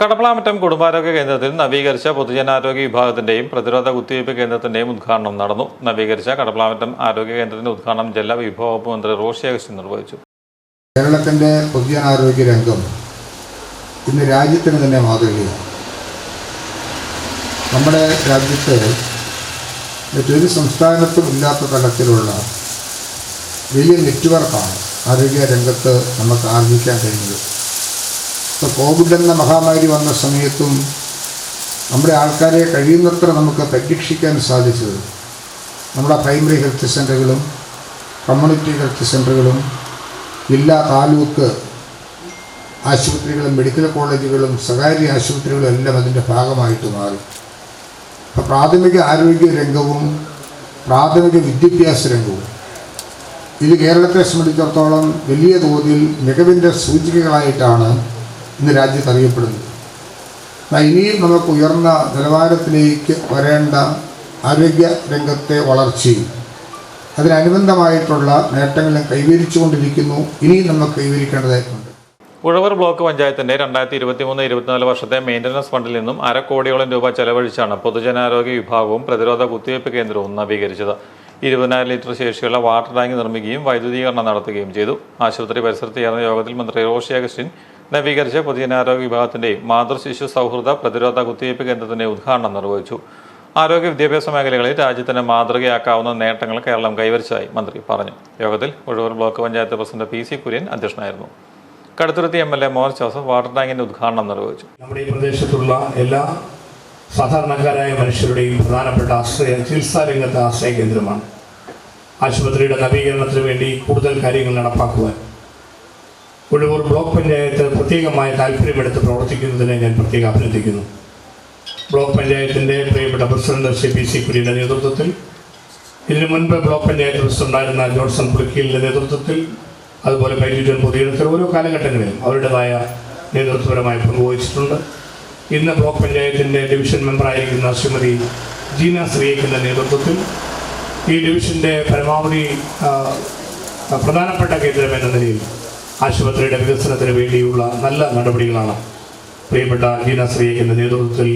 കടപ്പളാമറ്റം കുടുംബാരോഗ്യ കേന്ദ്രത്തിൽ നവീകരിച്ച പൊതുജനാരോഗ്യ വിഭാഗത്തിന്റെയും പ്രതിരോധ കുത്തിവയ്പ് കേന്ദ്രത്തിന്റെയും ഉദ്ഘാടനം നടന്നു. നവീകരിച്ച കടപ്പളാമറ്റം ആരോഗ്യ കേന്ദ്രത്തിന്റെ ഉദ്ഘാടനം ജില്ലാ വിഭവ വകുപ്പ് മന്ത്രി റോഷി അഗസ്റ്റിൻ നിർവഹിച്ചു. കേരളത്തിന്റെ പൊതുജനാരോഗ്യ രംഗം ഇന്ന് രാജ്യത്തിന് തന്നെ മാതൃകയാണ്. നമ്മുടെ രാജ്യത്ത് മറ്റൊരു സംസ്ഥാനത്തും ഇല്ലാത്ത തലത്തിലുള്ള വലിയ നെറ്റ്വർക്കാണ് ആരോഗ്യ രംഗത്ത് നമുക്ക് ആർജിക്കാൻ കഴിഞ്ഞത്. ഇപ്പോൾ കോവിഡ് എന്ന മഹാമാരി വന്ന സമയത്തും നമ്മുടെ ആൾക്കാരെ കഴിയുന്നത്ര നമുക്ക് പരിരക്ഷിക്കാൻ സാധിച്ചത്. നമ്മുടെ പ്രൈമറി ഹെൽത്ത് സെന്ററുകളും കമ്മ്യൂണിറ്റി ഹെൽത്ത് സെന്ററുകളും ജില്ലാ താലൂക്ക് ആശുപത്രികളും മെഡിക്കൽ കോളേജുകളും സ്വകാര്യ ആശുപത്രികളും എല്ലാം അതിന്റെ ഭാഗമായിട്ട് മാറി. അപ്പോൾ പ്രാഥമിക ആരോഗ്യ രംഗവും പ്രാഥമിക വിദ്യാഭ്യാസ രംഗവും. ഇത് കേരളത്തെ സംബന്ധിച്ചിടത്തോളം വലിയ തോതിൽ മികവിന്റെ സൂചികകളായിട്ടാണ് ഇന്ന് രാജ്യത്ത് അറിയപ്പെടുന്നത് എന്നാൽ ഇനിയും നമുക്ക് ഉയർന്ന നിലവാരത്തിലേക്ക് വരേണ്ട ആരോഗ്യ രംഗത്തെ വളർച്ചയും അതിനനുബന്ധമായിട്ടുള്ള നേട്ടങ്ങളും കൈവരിച്ചുകൊണ്ടിരിക്കുന്നു. ഇനിയും നമുക്ക് കൈവരിക്കേണ്ടതായിട്ടുണ്ട്. ഉഴവർ ബ്ലോക്ക് പഞ്ചായത്തിന്റെ രണ്ടായിരത്തി ഇരുപത്തിമൂന്ന് ഇരുപത്തിനാല് വർഷത്തെ മെയിന്റനൻസ് ഫണ്ടിൽ നിന്നും അര കോടിയോളം രൂപ ചെലവഴിച്ചാണ് പൊതുജനാരോഗ്യ വിഭാഗവും പ്രതിരോധ കുത്തിവയ്പ് കേന്ദ്രവും നവീകരിച്ചത്. ഇരുപതിനായിരം ലിറ്റർ ശേഷിയുള്ള വാട്ടർ ടാങ്ക് നിർമ്മിക്കുകയും വൈദ്യുതീകരണം നടത്തുകയും ചെയ്തു. ആശുപത്രി പരിസരത്ത് ചേർന്ന യോഗത്തിൽ മന്ത്രി റോഷി അഗസ്റ്റിൻ നവീകരിച്ച പൊതുജനാരോഗ്യ വിഭാഗത്തിന്റെയും മാതൃ ശിശു സൗഹൃദ പ്രതിരോധ കുത്തിവയ്പ് കേന്ദ്രത്തിന്റെ ഉദ്ഘാടനം നിർവഹിച്ചു. ആരോഗ്യ വിദ്യാഭ്യാസ മേഖലകളിൽ രാജ്യത്തിന് മാതൃകയാക്കാവുന്ന നേട്ടങ്ങൾ കേരളം കൈവരിച്ചതായി മന്ത്രി പറഞ്ഞു. യോഗത്തിൽ Uzhavoor block panchayat president P C Kurian അധ്യക്ഷനായിരുന്നു. Kaduthuruthy M L A Mohan Joseph water ടാങ്കിന്റെ ഉദ്ഘാടനം നിർവഹിച്ചു. നമ്മുടെ ഈ പ്രദേശത്തുള്ള എല്ലാ സാധാരണക്കാരായ മനുഷ്യരുടെയും പ്രധാനപ്പെട്ട ആശ്രയ ചികിത്സാ രംഗത്തെ ആശ്രയ കേന്ദ്രമാണ്. ആശുപത്രിയുടെ നവീകരണത്തിന് വേണ്ടി കൂടുതൽ കാര്യങ്ങൾ നടപ്പാക്കുവാൻ ഉഴവൂർ ബ്ലോക്ക് പഞ്ചായത്ത് പ്രത്യേകമായ താല്പര്യമെടുത്ത് പ്രവർത്തിക്കുന്നതിനെ ഞാൻ പ്രത്യേകം അഭിനന്ദിക്കുന്നു. ബ്ലോക്ക് പഞ്ചായത്തിന്റെ പ്രിയപ്പെട്ട പ്രസിഡന്റ് ശ്രീ പി സി കുര്യയുടെ നേതൃത്വത്തിൽ ഇതിനു മുൻപ് ബ്ലോക്ക് പഞ്ചായത്ത് പ്രസിഡന്റായിരുന്ന ജോൺസൺ പുളിക്കലിന്റെ നേതൃത്വത്തിൽ അതുപോലെ പൈലിറ്റൻ പൊതുയിടത്തിൽ ഓരോ കാലഘട്ടങ്ങളിലും അവരുടേതായ നേതൃത്വപരമായി പങ്കുവഹിച്ചിട്ടുണ്ട് ഇന്ന് ബ്ലോക്ക് പഞ്ചായത്തിന്റെ ഡിവിഷൻ മെമ്പറായിരിക്കുന്ന ശ്രീമതി ജീന ശ്രീയക്കിന്റെ നേതൃത്വത്തിൽ ഈ ഡിവിഷന്റെ പരമാവധി പ്രധാനപ്പെട്ട കേന്ദ്രം എന്ന നിലയിൽ ആശുപത്രിയുടെ വികസനത്തിന് വേണ്ടിയുള്ള നല്ല നടപടികളാണ് പ്രിയപ്പെട്ട ജീന ശ്രീയക്കിന്റെ നേതൃത്വത്തിൽ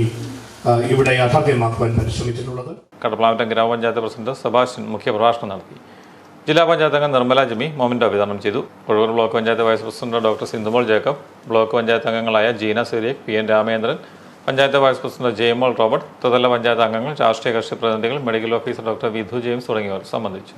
ഇവിടെ യാഥാർത്ഥ്യമാക്കുവാൻ പരിശ്രമിച്ചിട്ടുള്ളത്. കടപ്പളാമറ്റം ഗ്രാമപഞ്ചായത്ത് പ്രസിഡന്റ് സെബാസ്റ്റ്യൻ മുഖ്യപ്രഭാഷണം നടത്തി. ജില്ലാ പഞ്ചായത്ത് അംഗം നിർമ്മല ജമി മോമിന്റെ വിതരണം ചെയ്തു. Kozhuvoor block panchayat vice president doctor Sindhumol Jacob block panchayat അംഗങ്ങളായ Jeena Cyriac P N Ramendran panchayat vice president Jayamol Robert ത്രിതല പഞ്ചായത്ത് അംഗങ്ങൾ രാഷ്ട്രീയ കക്ഷി പ്രതിനിധികൾ medical officer doctor Vidhu James തുടങ്ങിയവർ സംബന്ധിച്ചു.